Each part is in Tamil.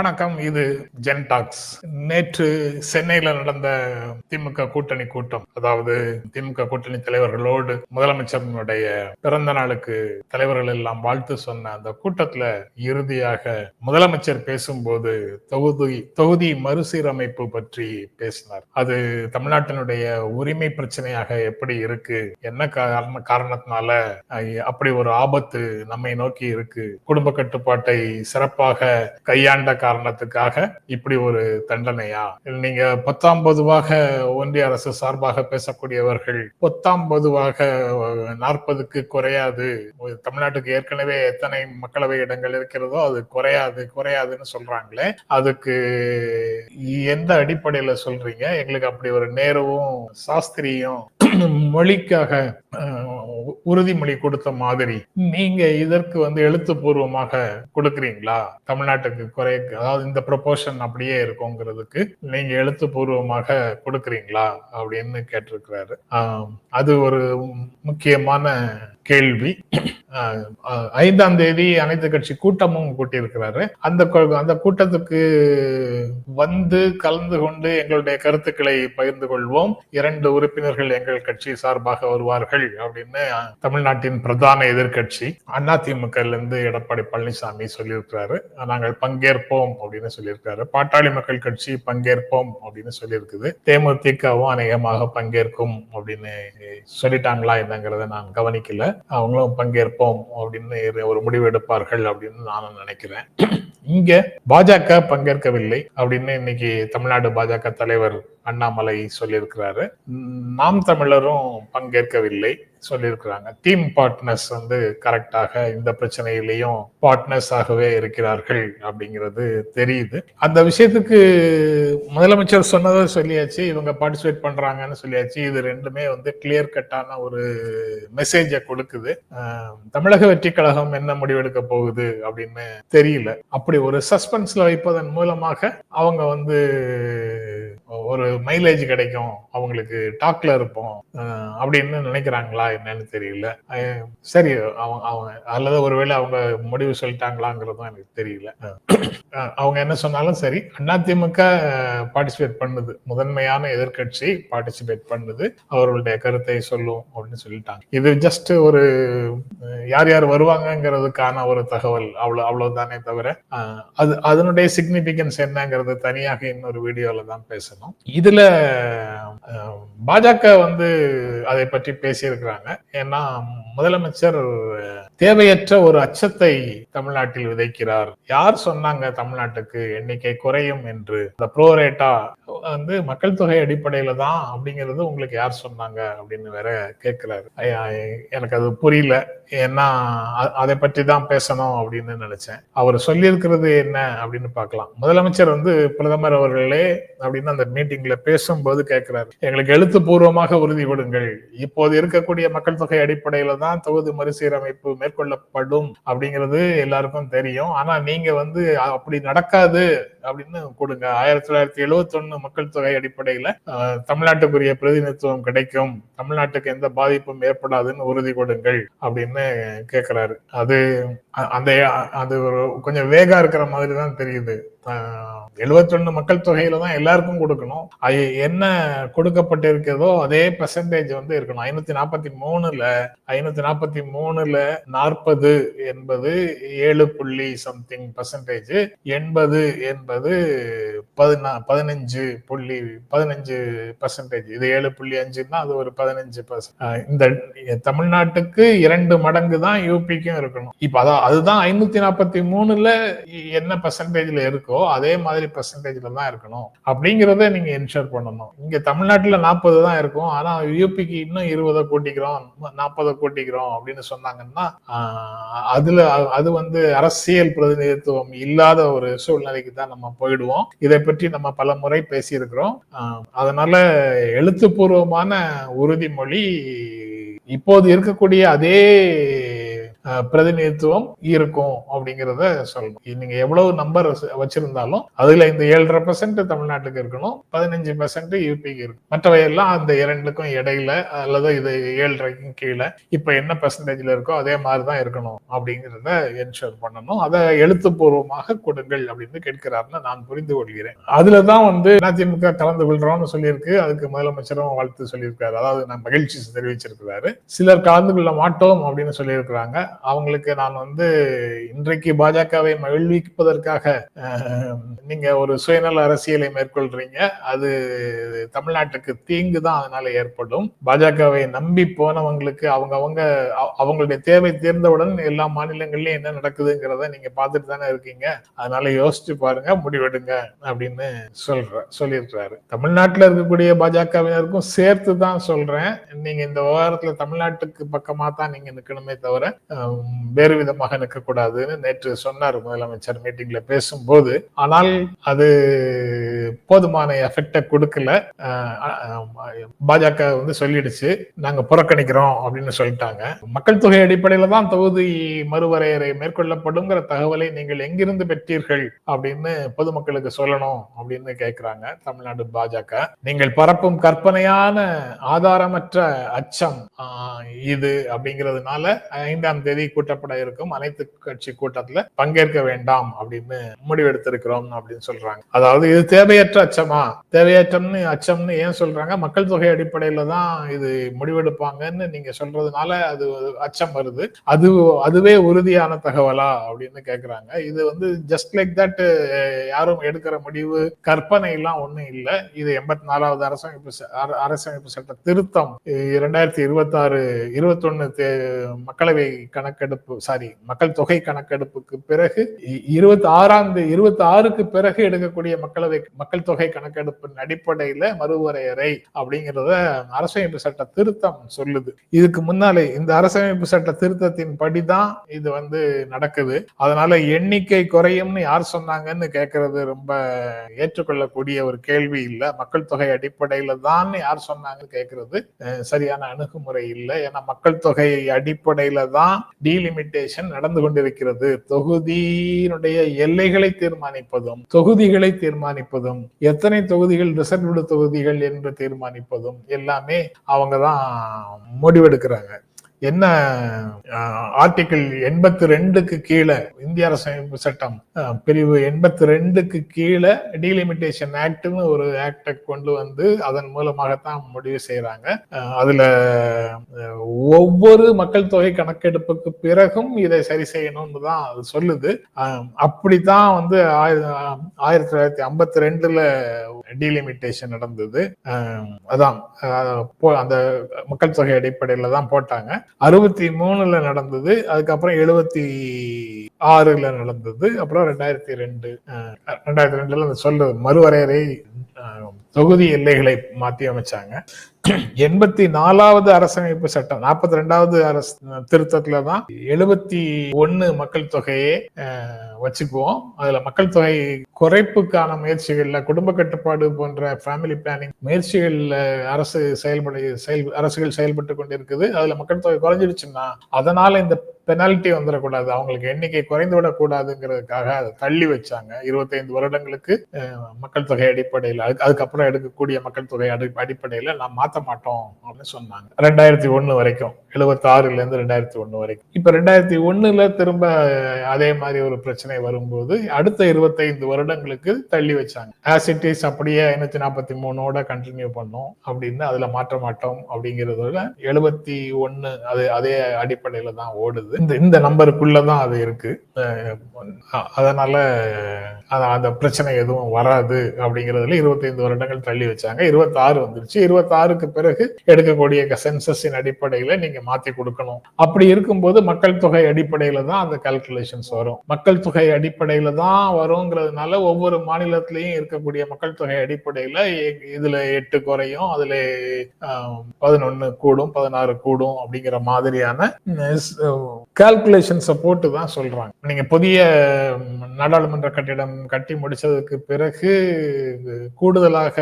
வணக்கம் இது ஜென் டாக்ஸ். நேற்று சென்னையில நடந்த திமுக கூட்டணி கூட்டம் அதாவது திமுக கூட்டணி தலைவர்களோடு முதலமைச்சர்களுடைய பிறந்த நாளுக்கு தலைவர்கள் எல்லாம் வாழ்த்து சொன்ன அந்த கூட்டத்துல இறுதியாக முதலமைச்சர் பேசும்போது தொகுதி தொகுதி மறுசீரமைப்பு பற்றி பேசினார். அது தமிழ்நாட்டினுடைய உரிமை பிரச்சனையாக எப்படி இருக்கு என்ன காரண காரணத்தினால அப்படி ஒரு ஆபத்து நம்மை நோக்கி இருக்கு குடும்ப கட்டுப்பாட்டை சிறப்பாக கையாண்ட காரணத்துக்காக இப்படி ஒரு தண்டனையா? நீங்க பத்தாம் பொதுவாக ஒன்றிய அரசு சார்பாக பேசக்கூடியவர்கள் பத்தாம் பொதுவாக நாற்பதுக்கு குறையாது. தமிழ்நாட்டுக்கு ஏற்கனவே எத்தனை மக்களவை இடங்கள் இருக்கிறதோ அது குறையாது குறையாதுன்னு சொல்றாங்களே. அதுக்கு எந்த அடிப்படையில சொல்றீங்க? எங்களுக்கு அப்படி ஒரு நேருவும் சாஸ்திரியும் மொழிக்காக உறுதிமொழி கொடுத்த மாதிரி நீங்க இதற்கு வந்து எழுத்துப்பூர்வமாக கொடுக்குறீங்களா? தமிழ்நாட்டுக்கு குறை அதாவது இந்த ப்ரொபோஷன் அப்படியே இருக்குங்கிறதுக்கு நீங்க எழுத்துப்பூர்வமாக கொடுக்குறீங்களா அப்படின்னு கேட்டிருக்கிறாரு. அது ஒரு முக்கியமான கேள்வி. ஐந்தாம் தேதி அனைத்து கட்சி கூட்டமும் கூட்டியிருக்கிறாரு. அந்த அந்த கூட்டத்துக்கு வந்து கலந்து கொண்டு எங்களுடைய கருத்துக்களை பகிர்ந்து கொள்வோம். இரண்டு உறுப்பினர்கள் எங்கள் கட்சி சார்பாக வருவார்கள் அப்படின்னு தமிழ்நாட்டின் பிரதான எதிர்க்கட்சி அதிமுக இருந்து எடப்பாடி பழனிசாமி சொல்லியிருக்கிறாரு. நாங்கள் பங்கேற்போம் அப்படின்னு சொல்லியிருக்காரு பாட்டாளி மக்கள் கட்சி பங்கேற்போம் அப்படின்னு சொல்லியிருக்குது. தேமுதிகவும் அநேகமாக பங்கேற்கும் அப்படின்னு சொல்லிட்டாங்களா என்னங்கிறத நான் கவனிக்கல. அவங்களும் பங்கேற்போம் அப்படின்னு ஒரு முடிவு எடுப்பார்கள் அப்படின்னு நான் நினைக்கிறேன். இங்க பாஜக பங்கேற்கவில்லை அப்படின்னு இன்னைக்கு தமிழ்நாடு பாஜக தலைவர் அண்ணாமலை சொல்லியிருக்கிறாரு. நாம் தமிழரும் பங்கேற்கவில்லை. சொல்லியிருக்கிறாங்க. டீம் பார்ட்னர்ஸ் வந்து கரெக்டாக இந்த பிரச்சனையிலையும் பார்ட்னர்ஸ் ஆகவே இருக்கிறார்கள் அப்படிங்கிறது தெரியுது. அந்த விஷயத்துக்கு முதலமைச்சர் சொன்னதை சொல்லியாச்சு இவங்க பார்ட்டிசிபேட் பண்றாங்கன்னு சொல்லியாச்சு. இது ரெண்டுமே வந்து கிளியர் கட்டான ஒரு மெசேஜை கொடுக்குது. தமிழக வெற்றி கழகம் என்ன முடிவெடுக்க போகுது அப்படின்னு தெரியல. அப்படி ஒரு சஸ்பென்ஸ்ல வைப்பதன் மூலமாக அவங்க வந்து ஒரு மைலேஜ் கிடைக்கும் அவங்களுக்கு டாக்ல இருப்போம். அப்படின்னு நினைக்கிறாங்களா என்னன்னு தெரியல. சரி அவங்க அவங்க அல்லது ஒருவேளை அவங்க முடிவு சொல்லிட்டாங்களாங்கிறதும் எனக்கு தெரியல. அவங்க என்ன சொன்னாலும் சரி அதிமுக பார்ட்டிசிபேட் பண்ணுது. முதன்மையான எதிர்க்கட்சி பார்ட்டிசிபேட் பண்ணுது. அவர்களுடைய கருத்தை சொல்லும் அப்படின்னு சொல்லிட்டாங்க. இது ஜஸ்ட் ஒரு யார் யார் வருவாங்கங்கிறதுக்கான ஒரு தகவல். அவ்வளவு அவ்வளவுதானே தவிர அது அதனுடைய சிக்னிபிகன்ஸ் என்னங்கிறது தனியாக இன்னொரு வீடியோல தான் பேசணும். இதுல பாஜக வந்து அதை பற்றி பேசியிருக்கிறாங்க. ஏன்னா முதலமைச்சர் தேவையற்ற ஒரு அச்சத்தை தமிழ்நாட்டில் விதைக்கிறார். யார் சொன்னாங்க தமிழ்நாட்டுக்கு எண்ணிக்கை குறையும் என்று? இந்த ப்ரோரேட்டா வந்து மக்கள் தொகை அடிப்படையில தான் அப்படிங்கிறது உங்களுக்கு யார் சொன்னாங்க அப்படின்னு வேற கேட்கிறாரு. ஐயா, எனக்கு அது புரியல. ஏன்னா அதை பற்றி தான் பேசணும் அப்படின்னு நினைச்சேன். அவர் சொல்லியிருக்கிறது என்ன அப்படின்னு பார்க்கலாம். முதலமைச்சர் வந்து பிரதமர் அவர்களே அப்படின்னு அந்த மீட்டிங்ல பேசும்போது கேட்கிறாரு. எங்களுக்கு எழுத்துப்பூர்வமாக உறுதி கொடுங்கள் இப்போது இருக்கக்கூடிய மக்கள் தொகை அடிப்படையில தான் தொகுதி மறுசீரமைப்பு மேற்கொள்ளப்படும் அப்படிங்கிறது எல்லாருக்கும் தெரியும். ஆனா நீங்க வந்து அப்படி நடக்காது அப்படின்னு கொடுங்க. ஆயிரத்தி தொள்ளாயிரத்தி எழுபத்தி ஒண்ணு மக்கள் தொகை அடிப்படையில தமிழ்நாட்டுக்குரிய பிரதிநிதித்துவம் கிடைக்கும். தமிழ்நாட்டுக்கு எந்த பாதிப்பும் ஏற்படாதுன்னு உறுதி கொடுங்கள் அப்படின்னு கேக்குறாரு. அது அந்த அது ஒரு கொஞ்சம் வேகா இருக்கிற மாதிரி தான் தெரியுது. எழுபத்தி ஒண்ணு மக்கள் தொகையில தான் எல்லாருக்கும் கொடுக்கணும். அது என்ன கொடுக்கப்பட்டிருக்கிறதோ அதே பெர்சன்டேஜ் வந்து இருக்கணும். ஐநூத்தி நாற்பத்தி மூணுல ஐநூத்தி நாற்பத்தி மூணுல நாற்பது என்பது ஏழு புள்ளி சம்திங் பர்சன்டேஜ் எண்பது என்பது பதினா பதினஞ்சு புள்ளி பதினஞ்சு பர்சன்டேஜ் இது ஏழு புள்ளி அஞ்சுன்னா அது ஒரு பதினஞ்சு பர்சன்ட் இந்த தமிழ்நாட்டுக்கு இரண்டு மடங்கு தான் யூபிக்கும் இருக்கணும். இப்ப அதான் அதுதான் ஐநூத்தி நாற்பத்தி மூணுல என்ன பர்சன்டேஜ்ல இருக்கோ அதே மாதிரி பர்சன்டேஜ்ல தான் இருக்கணும். அப்படிங்கிறத நீங்க என்ஷூர் பண்ணணும். இங்க தமிழ்நாட்டுல நாற்பது தான் இருக்கும். ஆனா யூபிக்கு இன்னும் இருபதை கூட்டிக்கிறோம் நாற்பதை கூட்டிக்கிறோம் அப்படின்னு சொன்னாங்கன்னா அதுல அது வந்து அரசியல் பிரதிநிதித்துவம் இல்லாத ஒரு சூழ்நிலைக்கு தான் நம்ம போயிடுவோம். இதை பற்றி நம்ம பல முறை பேசியிருக்கிறோம். அதனால எழுத்துப்பூர்வமான உறுதிமொழி இப்போது இருக்கக்கூடிய அதே பிரதிநிதித்துவம் இருக்கும் அப்படிங்கிறத சொல்லணும். நீங்க எவ்வளவு நம்பர் வச்சிருந்தாலும் அதுல இந்த ஏழரை பெர்சென்ட் தமிழ்நாட்டுக்கு இருக்கணும் பதினஞ்சு பெர்சென்ட் யூபிக்கு இருக்கும் மற்றவையெல்லாம் அந்த இரண்டுக்கும் இடையில அல்லது இது ஏழரைக்கும் கீழே இப்ப என்ன பெர்சன்டேஜ்ல இருக்கோ அதே மாதிரிதான் இருக்கணும் அப்படிங்கிறத என்ஷூர் பண்ணணும். அதை எழுத்துப்பூர்வமாக கொடுங்கள் அப்படின்னு கேட்கிறாருன்னு நான் புரிந்து கொள்கிறேன். அதுலதான் வந்து அதிமுக கலந்து கொள்றோம்னு சொல்லியிருக்கு. அதுக்கு முதலமைச்சரும் வாழ்த்து சொல்லியிருக்காரு. அதாவது நான் மகிழ்ச்சி தெரிவிச்சிருக்கிறாரு. சிலர் கலந்து கொள்ள மாட்டோம் அப்படின்னு சொல்லியிருக்கிறாங்க. அவங்களுக்கு நான் வந்து இன்றைக்கு பாஜகவை மகிழ்விப்பதற்காக நீங்க ஒரு சுயநல அரசியலை மேற்கொள்றீங்க. அது தமிழ்நாட்டுக்கு தீங்கு தான் அதனால ஏற்படும். பாஜகவை நம்பி போனவங்களுக்கு அவங்க அவங்க அவங்களுடைய தேவை தீர்ந்தவுடன் எல்லா மாநிலங்கள்லயும் என்ன நடக்குதுங்கிறத நீங்க பார்த்துட்டு தானே இருக்கீங்க. அதனால யோசிச்சு பாருங்க முடிவெடுங்க அப்படின்னு சொல்ற சொல்லியிருக்கிறாரு. தமிழ்நாட்டில் இருக்கக்கூடிய பாஜகவினருக்கும் சேர்த்து தான் சொல்றேன். நீங்க இந்த விவகாரத்துல தமிழ்நாட்டுக்கு பக்கமா தான் நீங்க நிக்கணுமே தவிர வேறு விதமாக நிற்கக்கூடாதுன்னு நேற்று சொன்னார் முதலமைச்சர் மீட்டிங்ல பேசும்போது. ஆனால் அது போதுமான எஃபெக்டை கொடுக்கல. பாஜக வந்து சொல்லிடுச்சு நாங்க புறக்கணிக்கிறோம் அப்படின்னு சொல்லிட்டாங்க. மக்கள் தொகை அடிப்படையில தான் தொகுதி மறுவரையறை மேற்கொள்ளப்படுங்கிற தகவலை நீங்கள் எங்கிருந்து பெற்றீர்கள் அப்படின்னு பொதுமக்களுக்கு சொல்லணும் அப்படின்னு கேட்கிறாங்க தமிழ்நாடு பாஜக. நீங்கள் பரப்பும் கற்பனையான ஆதாரமற்ற அச்சம் இது அப்படிங்கிறதுனால ஐந்தாம் தேதி கூட்டப்பட இருக்கும். அனைத்து கட்சி கூட்டத்துல பங்கேற்க வேண்டாம் அப்படின்னு முடிவெடுத்திருக்கிறோம் அப்படின்னு சொல்றாங்க. அதாவது இது தேவையற்ற அச்சமா? தேவையற்றம்னு அச்சம்னு ஏன் சொல்றாங்க? மக்கள் தொகை அடிப்படையில தான் இது முடிவெடுப்பாங்கன்னு நீங்க சொல்றதுனால அது அச்சம் வருது. அது அதுவே உறுதியான தகவலா அப்படின்னு கேக்குறாங்க. இது வந்து ஜஸ்ட் லைக் தட் யாரும் எடுக்கிற முடிவு கற்பனை எல்லாம் ஒண்ணும் இல்லை. இது எண்பத்தி நாலாவது அரசமைப்பு அரசமைப்பு சட்ட திருத்தம். இரண்டாயிரத்தி இருபத்தி ஆறு இருபத்தொன்னு மக்களவை கணக்கெடுப்பு சாரி மக்கள் தொகை கணக்கெடுப்புக்கு பிறகு இருபத்தி ஆறாம் இருபத்தி ஆறுக்கு பிறகு எடுக்கக்கூடிய மக்களவை மக்கள் தொகை கணக்கெடுப்பின் அடிப்படையில மறுவரையறை அப்படிங்கிறத அரசமைப்பு சட்ட திருத்தம் சொல்லுது. இதுக்கு முன்னாலே இந்த அரசமைப்பு சட்ட திருத்தத்தின் படிதான் இது வந்து நடக்குது. அதனால எண்ணிக்கை குறையும்னு யார் சொன்னாங்கன்னு கேட்கறது ரொம்ப ஏற்றுக்கொள்ளக்கூடிய ஒரு கேள்வி இல்லை. மக்கள் தொகை அடிப்படையில தான் யார் சொன்னாங்கன்னு கேட்கறது சரியான அணுகுமுறை இல்லை. ஏன்னா மக்கள் தொகை அடிப்படையில தான் டீலிமிட்டேஷன் நடந்து கொண்டிருக்கிறது. தொகுதியினுடைய எல்லைகளை தீர்மானிப்பதும் தொகுதிகளை தீர்மானிப்பதும் எத்தனை தொகுதிகள் ரிசர்வ்டு தொகுதிகள் என்று தீர்மானிப்பதும் எல்லாமே அவங்க தான் முடிவெடுக்கிறாங்க. என்ன ஆர்டிகிள் எண்பத்தி ரெண்டுக்கு கீழே இந்திய அரசமைப்பு சட்டம் பிரிவு எண்பத்தி ரெண்டுக்கு கீழே டீலிமிட்டேஷன் ஆக்ட்னு ஒரு ஆக்டை கொண்டு வந்து அதன் மூலமாகத்தான் முடிவு செய்யறாங்க அதுல ஒவ்வொரு மக்கள் தொகை கணக்கெடுப்புக்கு பிறகும் இதை சரி செய்யணும்னு தான் அது சொல்லுது. அப்படித்தான் வந்து ஆயிரத்தி தொள்ளாயிரத்தி ஐம்பத்தி ரெண்டுல டீலிமிட்டேஷன் நடந்தது அதான் அந்த மக்கள் தொகை அடிப்படையில தான் போட்டாங்க. அறுபத்தி மூணுல நடந்தது அதுக்கப்புறம் எழுபத்தி ஆறுல நடந்தது அப்புறம் ரெண்டாயிரத்தி ரெண்டு ரெண்டாயிரத்தி ரெண்டுல அந்த சொல்ல மறுவரையறை தொகுதி எல்லைகளை மாற்றி அமைச்சாங்க. எண்பத்தி நாலாவது அரசமைப்பு சட்டம் நாற்பத்தி ரெண்டாவது அரசு திருத்தத்துல தான் எழுபத்தி ஒன்னு மக்கள் தொகையே வச்சுக்குவோம். அதுல மக்கள் தொகை குறைப்புக்கான முயற்சிகள்ல குடும்ப கட்டுப்பாடு போன்ற ஃபேமிலி பிளானிங் முயற்சிகள்ல அரசு செயல்பட செயல் அரசுகள் செயல்பட்டு கொண்டிருக்குது. அதுல மக்கள் தொகை குறைஞ்சிடுச்சுன்னா அதனால இந்த பெனால்ட்டி வந்துடக்கூடாது அவங்களுக்கு எண்ணிக்கை குறைந்து விடக்கூடாதுங்கிறதுக்காக அதை தள்ளி வச்சாங்க. இருபத்தைந்து வருடங்களுக்கு மக்கள் தொகை அடிப்படையில் அதுக்கு அதுக்கப்புறம் எடுக்கக்கூடிய மக்கள் தொகை அடி அடிப்படையில் நான் மாற்ற மாட்டோம் அப்படின்னு சொன்னாங்க. ரெண்டாயிரத்தி ஒன்று வரைக்கும் எழுபத்தாறுலேருந்து ரெண்டாயிரத்தி ஒன்று வரைக்கும். இப்போ ரெண்டாயிரத்தி ஒன்றில் திரும்ப அதே மாதிரி ஒரு பிரச்சனை வரும்போது அடுத்த இருபத்தைந்து வருடங்களுக்கு தள்ளி வச்சாங்க. ஆசிட்டிஸ் அப்படியே ஐநூத்தி நாற்பத்தி மூணோட கண்டினியூ பண்ணோம் அப்படின்னு அதில் மாற்ற மாட்டோம் அப்படிங்கறதுல எழுபத்தி ஒன்று அது அதே அடிப்படையில் தான் ஓடுது. இந்த இந்த நம்பருக்குள்ளதான் அது இருக்கு. அதனால அந்த பிரச்சனை எதுவும் வராது அப்படிங்கிறதுல இருபத்தைந்து வருடங்கள் தள்ளி வச்சாங்க. இருபத்தி ஆறு வந்துருச்சு. இருபத்தி ஆறுக்கு பிறகு எடுக்கக்கூடிய சென்சஸின் அடிப்படையில நீங்க மாத்தி கொடுக்கணும். அப்படி இருக்கும்போது மக்கள் தொகை அடிப்படையில தான் அந்த கால்குலேஷன்ஸ் வரும். மக்கள் தொகை அடிப்படையில தான் வருங்கிறதுனால ஒவ்வொரு மாநிலத்திலையும் இருக்கக்கூடிய மக்கள் தொகை அடிப்படையில இதுல எட்டு குறையும் அதுல பதினொன்னு கூடும் பதினாறு கூடும் அப்படிங்கிற மாதிரியான கால்குலேஷன்ஸை போட்டு தான் சொல்றாங்க. நீங்க புதிய நாடாளுமன்ற கட்டிடம் கட்டி முடிச்சதுக்கு பிறகு கூடுதலாக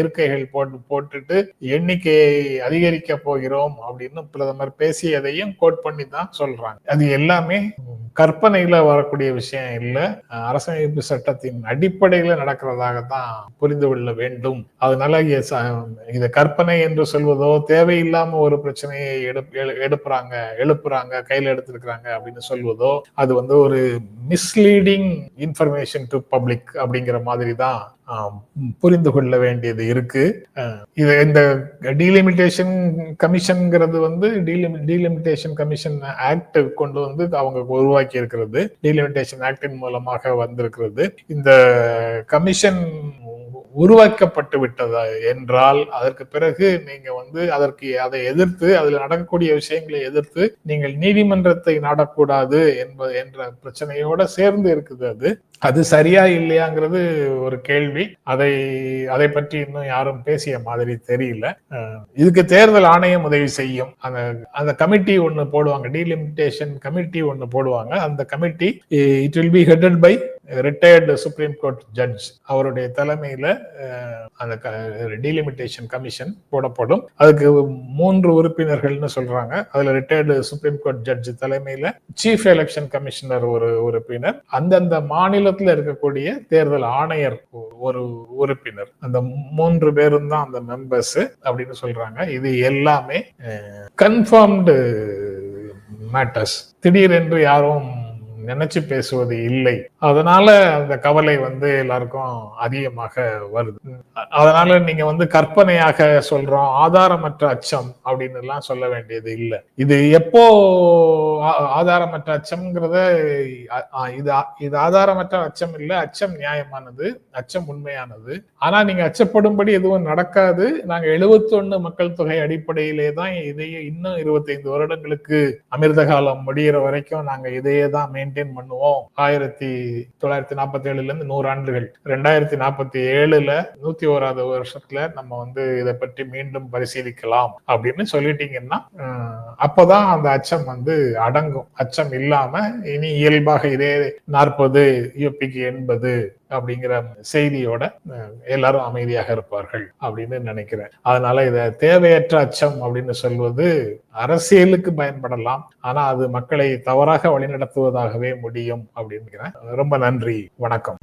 இருக்கைகள் போட்டு போட்டுட்டு எண்ணிக்கையை அதிகரிக்க போகிறோம் அப்படின்னு பிரதமர் பேசியதையும் கோட் பண்ணி தான் சொல்றாங்க. அது எல்லாமே கற்பனையில வரக்கூடிய விஷயம் இல்ல. அரசமைப்பு சட்டத்தின் அடிப்படையில நடக்கிறதாக தான் புரிந்து கொள்ள வேண்டும். அதனால இதை கற்பனை என்று சொல்வதோ தேவையில்லாம ஒரு பிரச்சனையை எடுப்புறாங்க எழுப்புறாங்க கையில எடுத்திருக்கிறாங்க அப்படின்னு சொல்வதோ அது வந்து ஒரு மிஸ்லீடிங் இன்ஃபர்மேஷன் டு பப்ளிக் அப்படிங்கிற மாதிரி தான் புரிந்து கொள்ள வேண்டியது இருக்கு. இது இந்த டீலிமிட்டேஷன் கமிஷன்ங்கிறது வந்து டீலிமிட்டேஷன் கமிஷன் ஆக்ட் கொண்டு வந்து அவங்க உருவாக்கி இருக்கிறது டீலிமிட்டேஷன் ஆக்டின் மூலமாக வந்திருக்கிறது. இந்த கமிஷன் உருவாக்கப்பட்டு விட்டதா என்றால் அதற்கு பிறகு நீங்க வந்து அதற்கு அதை எதிர்த்து அதில் நடக்கக்கூடிய விஷயங்களை எதிர்த்து நீங்கள் நீதிமன்றத்தை நாடக்கூடாது என்பது என்ற பிரச்சனையோட சேர்ந்து இருக்குது அது. அது சரியா இல்லையாங்கிறது ஒரு கேள்வி. அதை அதை பற்றி இன்னும் யாரும் பேசிய மாதிரி தெரியல. இதுக்கு தேர்தல் ஆணையம் உதவி செய்யும். அந்த அந்த கமிட்டி ஒன்னு போடுவாங்க. டீலிமிட்டேஷன் கமிட்டி ஒன்னு போடுவாங்க. அந்த committee it will be headed by retired supreme court judge அவருடைய தலைமையில அந்த டீலிமிட்டேஷன் கமிஷன் போடப்படும். அதுக்கு மூன்று உறுப்பினர்கள்னு சொல்றாங்க. அதுல ரிட்டையர்டு சுப்ரீம் கோர்ட் ஜட்ஜ் தலைமையில சீஃப் எலெக்ஷன் கமிஷனர் ஒரு உறுப்பினர். அந்தந்த மாநிலத்தில் இருக்கக்கூடிய தேர்தல் ஆணையர் ஒரு உறுப்பினர். அந்த மூன்று பேரும் தான் அந்த மெம்பர்ஸ் அப்படின்னு சொல்றாங்க. இது எல்லாமே கன்ஃபார்ம்டு மேட்டர்ஸ் திடீரென்று யாரும் நினைச்சு பேசுவது இல்லை. அதனால அந்த கவலை வந்து எல்லாருக்கும் அதிகமாக வருது. அதனால நீங்க வந்து கற்பனையாக சொல்றோம் ஆதாரமற்ற அச்சம் அப்படின்னு எல்லாம் சொல்ல வேண்டியது இல்லை. இது எப்போ ஆதாரமற்ற அச்சம்ங்கிறத இது இது ஆதாரமற்ற அச்சம் இல்லை அச்சம் நியாயமானது அச்சம் உண்மையானது. ஆனா நீங்க அச்சப்படும்படி எதுவும் நடக்காது. நாங்க எழுபத்தி ஒண்ணு மக்கள் தொகை அடிப்படையிலே தான் இதையே இன்னும் இருபத்தைந்து வருடங்களுக்கு அமிர்த காலம் முடிகிற வரைக்கும் நாங்க இதையே தான் மெயின்டைன் பண்ணுவோம். ஆயிரத்தி தொள்ளாயிரத்தி நாற்பத்தி ஏழுல இருந்து நூறு ஆண்டுகள். ரெண்டாயிரத்தி நாற்பத்தி ஏழுல நூத்தி ஓராவது வருஷத்துல நம்ம வந்து இதை பற்றி மீண்டும் பரிசீலிக்கலாம் அப்படின்னு சொல்லிட்டீங்கன்னா அப்பதான் அந்த அச்சம் வந்து அடங்கும். அச்சம் இல்லாம இனி இயல்பாக இதே நாற்பது யூபிக்கு எண்பது அப்படிங்கிற செய்தியோட எல்லாரும் அமைதியாக இருப்பார்கள் அப்படின்னு நினைக்கிறேன். அதனால இத தேவையற்ற அச்சம் அப்படின்னு சொல்வது அரசியலுக்கு பயன்படலாம். ஆனா அது மக்களை தவறாக வழிநடத்துவதாகவே முடியும் அப்படின்னு ரொம்ப நன்றி. வணக்கம்.